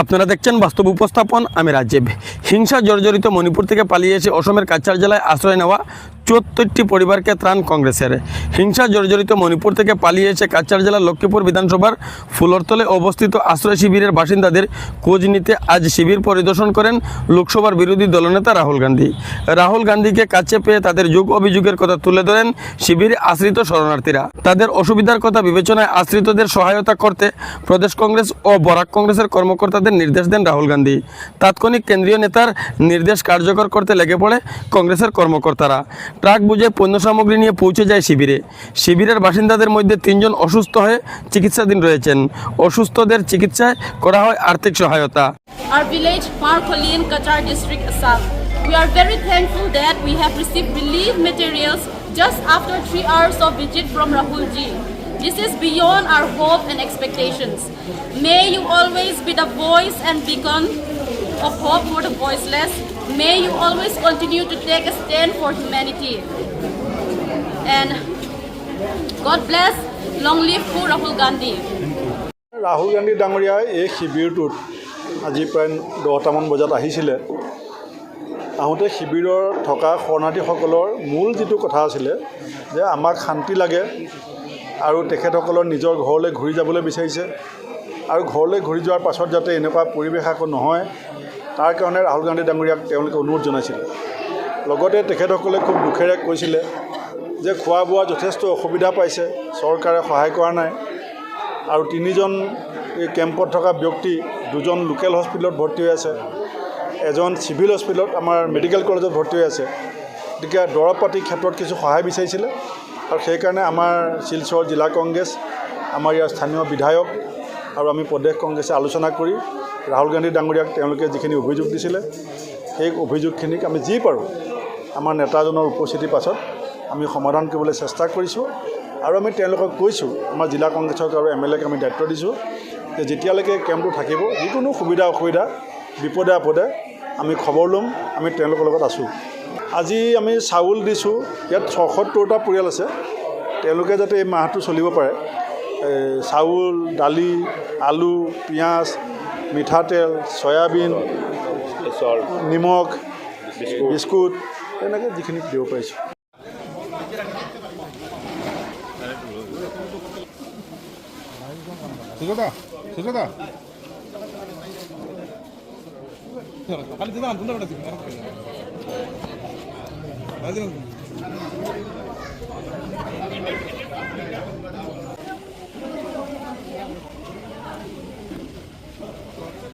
আপনারা দেখছেন বাস্তব উপস্থাপন। আমি রাজ্যে হিংসা জর্জরিত মণিপুর থেকে পালিয়ে এসে অসমের কাছাড় জেলায় আশ্রয় নেওয়া চুয়াত্তরটি পরিবারকে ত্রাণ কংগ্রেসের। হিংসা জর্জরিত মণিপুর থেকে পালিয়ে এসে কাছাড় জেলার লক্ষ্মীপুর বিধানসভার ফুলরতলে অবস্থিত আশ্রয় শিবিরের বাসিন্দাদের খোঁজ নিতে আজ শিবির পরিদর্শন করেন লোকসভার বিরোধী দলনেতা রাহুল গান্ধী। রাহুল গান্ধীকে কাছে পেয়ে তাদের যুগ অভিযোগের কথা তুলে ধরেন শিবিরে আশ্রিত শরণার্থীরা। তাদের অসুবিধার কথা বিবেচনায় আশ্রিতদের সহায়তা করতে প্রদেশ কংগ্রেস ও বরাক কংগ্রেসের কর্মকর্তাদের নির্দেশ দেন রাহুল গান্ধী। তাৎক্ষণিক কেন্দ্রীয় নেতার নির্দেশ কার্যকর করতে লেগে পড়ে কংগ্রেসের কর্মকর্তারা। ট্রাক বুঝে পণ্য সামগ্রী নিয়ে পৌঁছে যায় শিবিরে শিবিরের বাসিন্দাদের মধ্যে তিনজন অসুস্থ হয়ে চিকিৎসাধীন রয়েছেন অসুস্থদের চিকিৎসায় করা হয় আর্থিক সহায়তা. We are very thankful that we have received relief materials just after three hours of visit from Rahul ji. This is beyond our hope and expectations. May you always be the voice and beacon of hope for the voiceless. May you always continue to take a stand for humanity. And God bless. Long live Ko Rahul Gandhi. Rahul Gandhi ডাঙৰীয়াই এই শিবিৰটোত আজি প্ৰায় দহটামান বজাত আহিছিলে আহোঁতে শিবিৰৰ থকা শৰণাৰ্থীসকলৰ মূল যিটো কথা আছিলে, যে আমাক শান্তি লাগে আৰু তেখেতসকলৰ নিজৰ ঘৰলৈ ঘূৰি যাবলৈ বিচাৰিছে আৰু ঘৰলৈ ঘূৰি যোৱাৰ পাছত যাতে এনেকুৱা পৰিৱেশ আকৌ নহয় তাৰ কাৰণে ৰাহুল গান্ধী ডাঙৰীয়াক তেওঁলোকে অনুৰোধ জনাইছিলে। লগতে তেখেতসকলে খুব দুখেৰে কৈছিলে যে খোৱা বোৱা যথেষ্ট অসুবিধা পাইছে, চৰকাৰে সহায় কৰা নাই আৰু তিনিজন এই কেম্পত থকা ব্যক্তি, দুজন লোকেল হস্পিটেলত ভৰ্তি হৈ আছে, এজন চিভিল হস্পিটেলত আমাৰ মেডিকেল কলেজত ভৰ্তি হৈ আছে। গতিকে দৰৱ পাতিৰ ক্ষেত্ৰত কিছু সহায় বিচাৰিছিলে আৰু সেইকাৰণে আমাৰ শিলচৰ জিলা কংগ্ৰেছ, আমাৰ ইয়াৰ স্থানীয় বিধায়ক আৰু আমি প্ৰদেশ কংগ্ৰেছে আলোচনা কৰি ৰাহুল গান্ধী ডাঙৰীয়াক তেওঁলোকে যিখিনি অভিযোগ দিছিলে সেই অভিযোগখিনিক আমি যি পাৰোঁ আমাৰ নেতাজনৰ উপস্থিতিৰ পাছত আমি সমাধান কৰিবলৈ চেষ্টা কৰিছোঁ। আৰু আমি তেওঁলোকক কৈছোঁ আমাৰ জিলা কংগ্ৰেছক আৰু এম এল এক আমি দায়িত্ব দিছোঁ যে যেতিয়ালৈকে কেম্পটো থাকিব যিকোনো সুবিধা অসুবিধা বিপদে আপদে আমি খবৰ ল'ম আমি তেওঁলোকৰ লগত আছোঁ। আজি আমি চাউল দিছোঁ ইয়াত ছসত্তৰটা পৰিয়াল আছে। তেওঁলোকে যাতে এই মাহটো চলিব পাৰে চাউল দালি আলু পিঁয়াজ মিঠাতেল চয়াবিন নিমখ বিস্কুট তেনেকৈ যিখিনি দিব পাৰিছোঁ। ঠিক সুজাতা